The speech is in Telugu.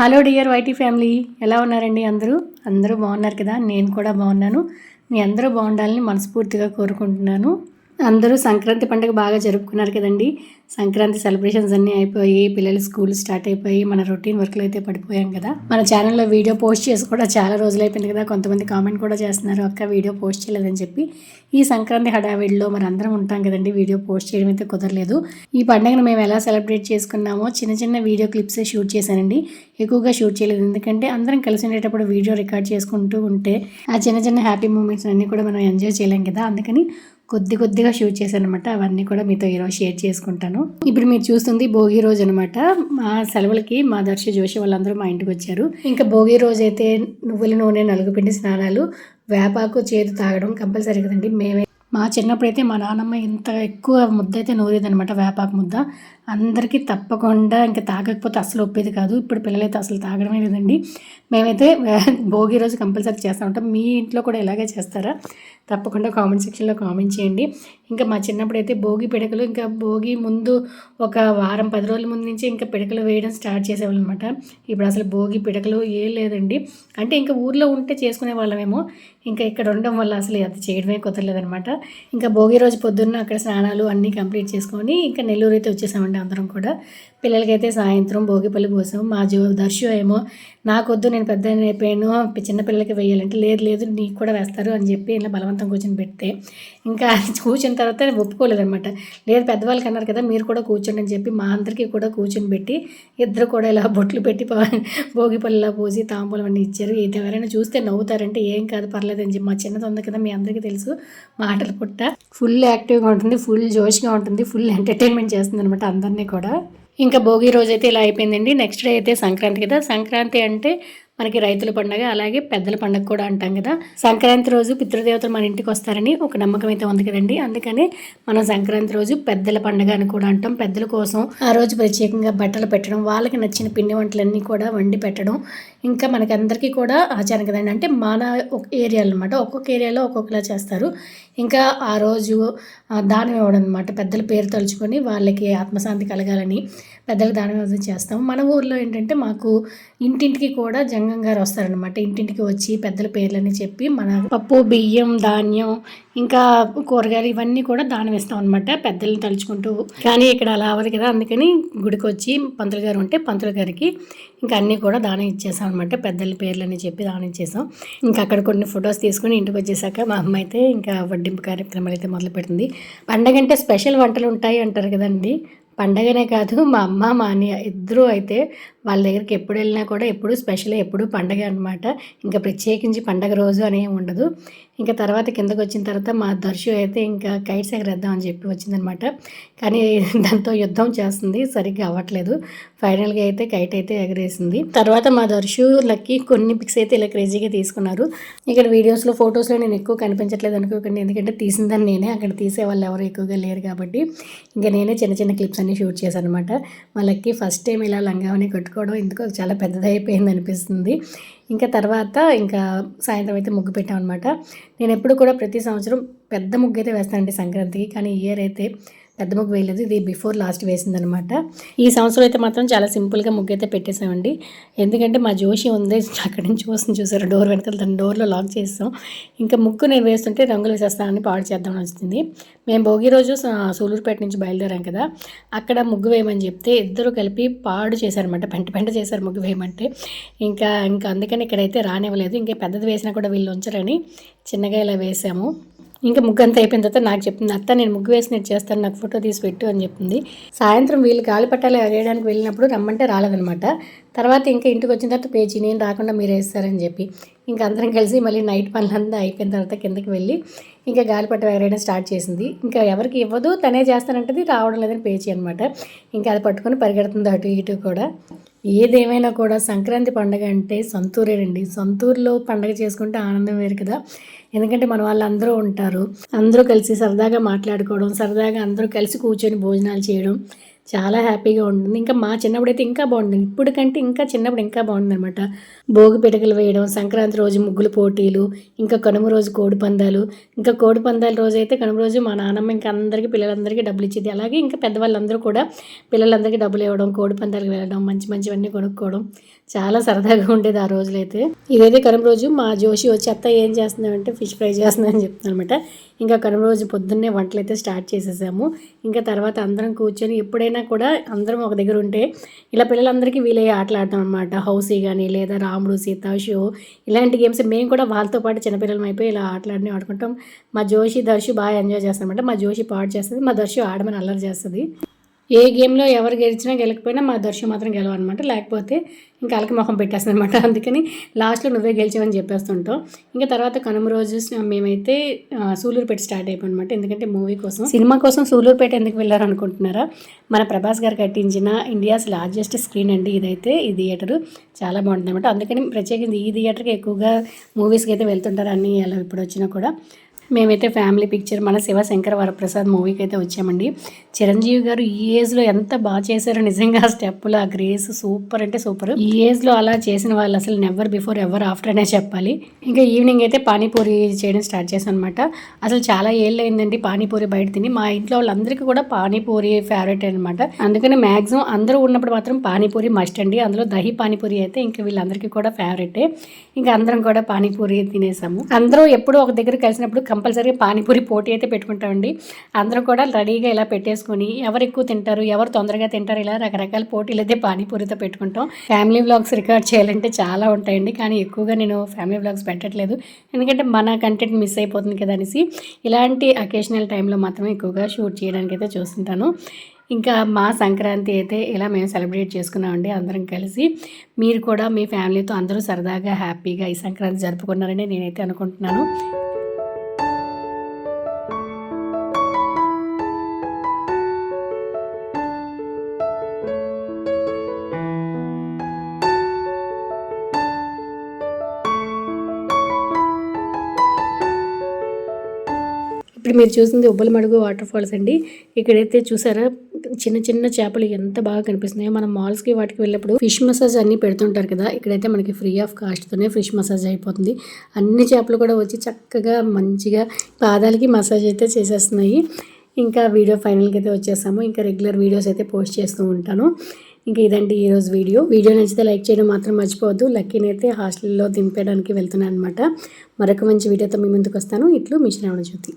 హలో డియర్ వైటీ ఫ్యామిలీ ఎలా ఉన్నారండి అందరూ? అందరూ బాగున్నారు కదా? నేను కూడా బాగున్నాను. మీ అందరూ బాగుండాలని మనస్ఫూర్తిగా కోరుకుంటున్నాను. అందరూ సంక్రాంతి పండుగ బాగా జరుపుకున్నారు కదండి. సంక్రాంతి సెలబ్రేషన్స్ అన్నీ అయిపోయి పిల్లలు స్కూల్ స్టార్ట్ అయిపోయి మన రొటీన్ వర్క్లో అయితే పడిపోయాం కదా. మన ఛానల్లో వీడియో పోస్ట్ చేసి కూడా చాలా రోజులు అయిపోయింది కదా. కొంతమంది కామెంట్ కూడా చేస్తున్నారు అక్క వీడియో పోస్ట్ చేయలేదని చెప్పి. ఈ సంక్రాంతి హడావిడిలో మరి అందరం ఉంటాం కదండి. వీడియో పోస్ట్ చేయడం అయితే కుదరలేదు. ఈ పండుగను మేము ఎలా సెలబ్రేట్ చేసుకున్నామో చిన్న చిన్న వీడియో క్లిప్సే షూట్ చేశానండి. ఎక్కువగా షూట్ చేయలేదు. ఎందుకంటే అందరం కలిసి ఉండేటప్పుడు వీడియో రికార్డ్ చేసుకుంటూ ఉంటే ఆ చిన్న చిన్న హ్యాపీ మూమెంట్స్ అన్నీ కూడా మనం ఎంజాయ్ చేయలేం కదా. అందుకని కొద్ది కొద్దిగా షూట్ చేశాను అనమాట అవన్నీ కూడా మీతో ఈరోజు షేర్ చేసుకుంటాను. ఇప్పుడు మీరు చూస్తుంది భోగి రోజు అనమాట మా సెలవులకి మా దర్శ జోషి వాళ్ళందరూ మా ఇంటికి వచ్చారు. ఇంకా భోగి రోజు అయితే నువ్వుల నూనె నలుగుపిండి స్నానాలు వేపాకు చేతి తాగడం కంపల్సరీ కదండి. మేమే మా చిన్నప్పుడైతే మా నాన్నమ్మ ఇంత ఎక్కువ ముద్ద అయితే నూరేదనమాట వేపాకు ముద్ద. అందరికీ తప్పకుండా ఇంకా తాగకపోతే అసలు ఒప్పేది కాదు. ఇప్పుడు పిల్లలైతే అసలు తాగడమే లేదండి. మేమైతే భోగి రోజు కంపల్సరీ చేస్తూ ఉంటాం. మీ ఇంట్లో కూడా ఇలాగే చేస్తారా? తప్పకుండా కామెంట్ సెక్షన్లో కామెంట్ చేయండి. ఇంకా మా చిన్నప్పుడు అయితే భోగి పిడకలు ఇంకా భోగి ముందు ఒక వారం పది రోజుల ముందు నుంచి ఇంకా పిడకలు వేయడం స్టార్ట్ చేసేవాళ్ళు అనమాట ఇప్పుడు అసలు భోగి పిడకలు ఏం లేదండి. అంటే ఇంకా ఊర్లో ఉంటే చేసుకునే వాళ్ళమేమో. ఇంకా ఇక్కడ ఉండడం వల్ల అసలు అది చేయడమే కుదరలేదనమాట ఇంకా భోగి రోజు పొద్దున్న అక్కడ స్నానాలు అన్నీ కంప్లీట్ చేసుకొని ఇంకా నెల్లూరు అయితే వచ్చేసామండి అందరం కూడా. పిల్లలకైతే సాయంత్రం భోగిపల్లి పోసాం మా జో దర్శు ఏమో నాకొద్దు నేను పెద్ద అయిపోయాను చిన్నపిల్లలకి వేయాలంటే లేదు లేదు నీకు కూడా వేస్తారు అని చెప్పి ఇలా బలవంతం కూర్చొని పెడితే ఇంకా కూర్చున్న తర్వాత ఒప్పుకోలేదనమాట. లేదు పెద్దవాళ్ళకి అన్నారు కదా మీరు కూడా కూర్చోండి అని చెప్పి మా అందరికీ కూడా కూర్చొని పెట్టి ఇద్దరు కూడా ఇలా బొట్లు పెట్టి భోగిపల్లిలా పోసి తాంబూలం అన్నీ ఇచ్చారు. ఇది ఎవరైనా చూస్తే నవ్వుతారంటే ఏం కాదు పర్లేదు అని చెప్పి మా చిన్నది ఉంది కదా మీ అందరికీ తెలుసు. మాటలు పుట్ట ఫుల్ యాక్టివ్గా ఉంటుంది ఫుల్ జోష్గా ఉంటుంది ఫుల్ ఎంటర్టైన్మెంట్ చేస్తుంది అనమాట అవన్నీ కూడా. ఇంకా భోగి రోజు అయితే ఇలా అయిపోయిందండి. నెక్స్ట్ డే అయితే సంక్రాంతి కదా. సంక్రాంతి అంటే మనకి రైతుల పండగ అలాగే పెద్దల పండగ కూడా అంటాం కదా. సంక్రాంతి రోజు పితృదేవతలు మన ఇంటికి వస్తారని ఒక నమ్మకం అయితే ఉంది కదండి. అందుకని మనం సంక్రాంతి రోజు పెద్దల పండగ అని కూడా అంటాం. పెద్దల కోసం ఆ రోజు ప్రత్యేకంగా బట్టలు పెట్టడం వాళ్ళకి నచ్చిన పిండి వంటలన్నీ కూడా వండి పెట్టడం ఇంకా మనకి అందరికీ కూడా ఆచారం కదండి. అంటే మన ఏరియాలో అనమాట ఒక్కొక్క ఏరియాలో ఒక్కొక్కలా చేస్తారు. ఇంకా ఆ రోజు దానం ఇవ్వడం అనమాట పెద్దల పేరు తలుచుకొని వాళ్ళకి ఆత్మశాంతి కలగాలని పెద్దలకు దానం ఇవ్వడం చేస్తాము. మన ఊర్లో ఏంటంటే మాకు ఇంటింటికి కూడా జంగం గారు వస్తారనమాట ఇంటింటికి వచ్చి పెద్దల పేర్లని చెప్పి మన పప్పు బియ్యం ధాన్యం ఇంకా కూరగాయలు ఇవన్నీ కూడా దానం ఇస్తాం అనమాట పెద్దల్ని తలుచుకుంటూ. కానీ ఇక్కడ అలా అవ్వదు కదా అందుకని గుడికి వచ్చి పంతులు గారు ఉంటే పంతులు గారికి ఇంకా అన్నీ కూడా దానం ఇచ్చేసాం అనమాట పెద్దల పేర్లని చెప్పి దానం ఇచ్చేసాం. ఇంకా అక్కడ కొన్ని ఫొటోస్ తీసుకుని ఇంటికి వచ్చేసాక మా అమ్మ అయితే ఇంకా వడ్డింపు కార్యక్రమాలు అయితే మొదలు పెడుతుంది. పండగ అంటే స్పెషల్ వంటలు ఉంటాయి అంటారు కదండి. పండగనే కాదు మా అమ్మ మా అన్నయ్య ఇద్దరూ అయితే వాళ్ళ దగ్గరికి ఎప్పుడు వెళ్ళినా కూడా ఎప్పుడు స్పెషల్ ఎప్పుడు పండగ అనమాట ఇంకా ప్రత్యేకించి పండగ రోజు అనే ఉండదు. ఇంకా తర్వాత కిందకు వచ్చిన తర్వాత మా దర్శు అయితే ఇంకా కైట్స్ ఎగరేద్దాం అని చెప్పి వచ్చిందనమాట కానీ దాంతో యుద్ధం చేస్తుంది సరిగ్గా అవ్వట్లేదు. ఫైనల్గా అయితే కైట్ అయితే ఎగరేసింది. తర్వాత మా దర్శులకి కొన్ని పిక్స్ అయితే ఇలా క్రేజీగా తీసుకున్నారు. ఇక్కడ వీడియోస్లో ఫొటోస్లో నేను ఎక్కువ కనిపించట్లేదు అనుకోకండి. ఎందుకంటే తీసిందని నేనే అక్కడ తీసే వాళ్ళు ఎవరు ఎక్కువగా లేరు కాబట్టి. ఇంకా నేనే చిన్న చిన్న క్లిప్స్ అన్ని షూట్ చేశాను అనమాట వాళ్ళకి ఫస్ట్ టైం ఇలా లంగావని కట్టుకోవడం ఎందుకో చాలా పెద్దదైపోయింది అనిపిస్తుంది. ఇంకా తర్వాత ఇంకా సాయంత్రం అయితే ముగ్గు పెట్టాం అనమాట నేను ఎప్పుడు కూడా ప్రతి సంవత్సరం పెద్ద ముగ్గు అయితే వేస్తానండి సంక్రాంతికి కానీ ఇయర్ అయితే పెద్ద ముగ్గు వేయలేదు. ఇది బిఫోర్ లాస్ట్ వేసిందనమాట. ఈ సంవత్సరం అయితే మాత్రం చాలా సింపుల్గా ముగ్గు అయితే పెట్టేసామండి. ఎందుకంటే మా జోషి ఉంది. అక్కడి నుంచి చూసి చూసారు? డోర్ వెనకాల తన డోర్లో లాక్ చేస్తాం ఇంకా ముగ్గు నేను వేస్తుంటే రంగులు వేసేస్తానని పాడు చేద్దామని వచ్చింది మేము భోగి రోజు సూలూరుపేట నుంచి బయలుదేరాం కదా. అక్కడ ముగ్గు వేయమని చెప్తే ఇద్దరు కలిపి పాడు చేశారనమాట. పెంట పెంట చేశారు ముగ్గు వేయమంటే. ఇంకా ఇంకా అందుకని ఇక్కడైతే రానివ్వలేదు. ఇంకా పెద్దది వేసినా కూడా వీళ్ళు ఉంచరని చిన్నగా ఇలా వేసాము. ఇంకా ముగ్గు అంతా అయిపోయిన తర్వాత నాకు చెప్పింది అత్త నేను ముగ్గు వేసినట్టు చేస్తాను నాకు ఫోటో తీసి పెట్టు అని చెప్పింది. సాయంత్రం వీళ్ళు గాలిపట్టాలు వేయడానికి వెళ్ళినప్పుడు రమ్మంటే రాలేదనమాట తర్వాత ఇంకా ఇంటికి వచ్చిన తర్వాత పేచి నేను రాకుండా మీరు వేస్తారని చెప్పి ఇంకా అందరం కలిసి మళ్ళీ నైట్ పనులంతా అయిపోయిన తర్వాత కిందకి వెళ్ళి ఇంకా గాలిపట్ట ఎగరేయడం స్టార్ట్ చేసింది. ఇంకా ఎవరికి ఇవ్వదు తనే చేస్తానంటది రావడం లేదని పేచి అనమాట ఇంకా అది పట్టుకొని పరిగెడుతుంది అటు ఇటు కూడా. ఏదేమైనా కూడా సంక్రాంతి పండుగ అంటే సొంతూరేనండి. సొంతూరులో పండుగ చేసుకుంటే ఆనందం వేరు కదా. ఎందుకంటే మన వాళ్ళు అందరూ ఉంటారు. అందరూ కలిసి సరదాగా మాట్లాడుకోవడం సరదాగా అందరూ కలిసి కూర్చొని భోజనాలు చేయడం చాలా హ్యాపీగా ఉంటుంది. ఇంకా మా చిన్నప్పుడైతే ఇంకా బాగుంటుంది. ఇప్పుడు కంటే ఇంకా చిన్నప్పుడు ఇంకా బాగుంది అనమాట భోగి పిటకలు వేయడం సంక్రాంతి రోజు ముగ్గుల పోటీలు ఇంకా కనుమ రోజు కోడి పందాలు ఇంకా కోడి పందాల రోజు అయితే కనుమ రోజు మా నాన్నమ్మ ఇంకా అందరికీ పిల్లలందరికీ డబ్బులు ఇచ్చేది. అలాగే ఇంకా పెద్దవాళ్ళందరూ కూడా పిల్లలందరికీ డబ్బులు ఇవ్వడం కోడి పందాలకు వెళ్ళడం మంచి మంచివన్నీ కొనుక్కోవడం చాలా సరదాగా ఉండేది ఆ రోజులైతే. ఇదైతే కనుమ రోజు మా జోషి వచ్చి అత్త ఏం చేస్తున్నామంటే ఫిష్ ఫ్రై చేస్తుందని చెప్తున్నాను అనమాట ఇంకా కనుమ రోజు పొద్దున్నే వంటలు అయితే స్టార్ట్ చేసేసాము. ఇంకా తర్వాత అందరం కూర్చొని ఎప్పుడైనా కూడా అందరం ఒక దగ్గర ఉంటే ఇలా పిల్లలందరికీ వీలయ్యే ఆటలు ఆడతాం అనమాట హౌసీ కానీ లేదా రాముడు సీత షో ఇలాంటి గేమ్స్ మేము కూడా వాళ్ళతో పాటు చిన్నపిల్లలం అయిపోయి ఇలా ఆటలాడిని ఆడుకుంటాం. మా జోషి దర్శు బాగా ఎంజాయ్ చేస్తామన్నమాట మా జోషి పాడు చేస్తుంది మా దర్శు ఆడమని అల్లరి చేస్తుంది. ఏ గేమ్లో ఎవరు గెలిచినా గెలకపోయినా మా దర్శనం మాత్రం గెలవన్నమాట లేకపోతే ఇంకా అలకి మొహం పెట్టేస్తుంది అనమాట అందుకని లాస్ట్లో నువ్వే గెలిచావని చెప్పేస్తుంటాం ఇంకా తర్వాత కనుమ రోజు మేమైతే సూలూరుపేట స్టార్ట్ అయిపోయి అనమాట ఎందుకంటే మూవీ కోసం. సినిమా కోసం సూలూరుపేట ఎందుకు వెళ్ళారనుకుంటున్నారా మన ప్రభాస్ గారు కట్టించిన ఇండియాస్ లార్జెస్ట్ స్క్రీన్ అండి ఇదైతే. ఈ థియేటర్ చాలా బాగుంటుంది అనమాట అందుకని ప్రత్యేకించి ఈ థియేటర్కి ఎక్కువగా మూవీస్కి అయితే వెళ్తుంటారు అన్ని ఎలా ఇప్పుడు వచ్చినా కూడా. మేమైతే ఫ్యామిలీ పిక్చర్ మన శివశంకర వరప్రసాద్ మూవీకి అయితే వచ్చామండి. చిరంజీవి గారు ఈ ఏజ్లో ఎంత బాగా చేశారో నిజంగా ఆ స్టెప్పులు ఆ గ్రేస్ సూపర్ అంటే సూపర్ ఈ ఏజ్లో అలా చేసిన వాళ్ళు అసలు నెవర్ బిఫోర్ ఎవర్ ఆఫ్టర్ అనే చెప్పాలి. ఇంకా ఈవినింగ్ అయితే పానీపూరి చేయడం స్టార్ట్ చేశాను అనమాట అసలు చాలా ఏళ్ళు అయిందండి పానీపూరి బయట తిని. మా ఇంట్లో వాళ్ళందరికీ కూడా పానీపూరి ఫేవరెట్ అనమాట అందుకని మాక్సిమం అందరూ ఉన్నప్పుడు మాత్రం పానీపూరి మస్ట్ అండి. అందులో దహి పానీపూరి అయితే ఇంకా వీళ్ళందరికీ కూడా ఫేవరెటే ఇంకా అందరం కూడా పానీపూరి తినేసాము. అందరూ ఎప్పుడూ ఒక దగ్గర కలిసినప్పుడు కంపల్సరీ పానీపూరి పోటీ అయితే పెట్టుకుంటామండి. అందరం కూడా రెడీగా ఇలా పెట్టేసుకొని ఎవరు ఎక్కువ తింటారు ఎవరు తొందరగా తింటారు ఇలా రకరకాల పోటీలు అయితే పానీపూరితో పెట్టుకుంటాం. ఫ్యామిలీ వ్లాగ్స్ రికార్డ్ చేయాలంటే చాలా ఉంటాయండి. కానీ ఎక్కువగా నేను ఫ్యామిలీ వ్లాగ్స్ పెట్టట్లేదు. ఎందుకంటే మన కంటెంట్ మిస్ అయిపోతుంది కదా అనేసి ఇలాంటి అకేషనల్ టైంలో మాత్రమే ఎక్కువగా షూట్ చేయడానికి అయితే చూస్తుంటాను. ఇంకా మా సంక్రాంతి అయితే ఇలా మేము సెలబ్రేట్ చేసుకున్నామండి అందరం కలిసి. మీరు కూడా మీ ఫ్యామిలీతో అందరూ సరదాగా హ్యాపీగా ఈ సంక్రాంతి జరుపుకున్నారని నేనైతే అనుకుంటున్నాను. ఇక్కడ మీరు చూసింది ఉబ్బలమడుగు వాటర్ ఫాల్స్ అండి. ఇక్కడైతే చూసారా చిన్న చిన్న చేపలు ఎంత బాగా కనిపిస్తున్నాయో. మనం మాల్స్కి వాటికి వెళ్ళినప్పుడు ఫిష్ మసాజ్ అన్ని పెడుతుంటారు కదా. ఇక్కడైతే మనకి ఫ్రీ ఆఫ్ కాస్ట్తోనే ఫిష్ మసాజ్ అయిపోతుంది. అన్ని చేపలు కూడా వచ్చి చక్కగా మంచిగా పాదాలకి మసాజ్ అయితే చేసేస్తున్నాయి. ఇంకా వీడియో ఫైనల్కి అయితే వచ్చేసాము. ఇంకా రెగ్యులర్ వీడియోస్ అయితే పోస్ట్ చేస్తూ ఉంటాను. ఇంకా ఇదండి ఈరోజు వీడియో. వీడియో నచ్చితే లైక్ చేయడం మాత్రం మర్చిపోవద్దు. లక్కీని అయితే హాస్టల్లో దింపేయడానికి వెళ్తున్నాను అనమాట మరొక మంచి వీడియోతో మీ ముందుకు వస్తాను. ఇట్లు మీ శ్రావణ జ్యోతి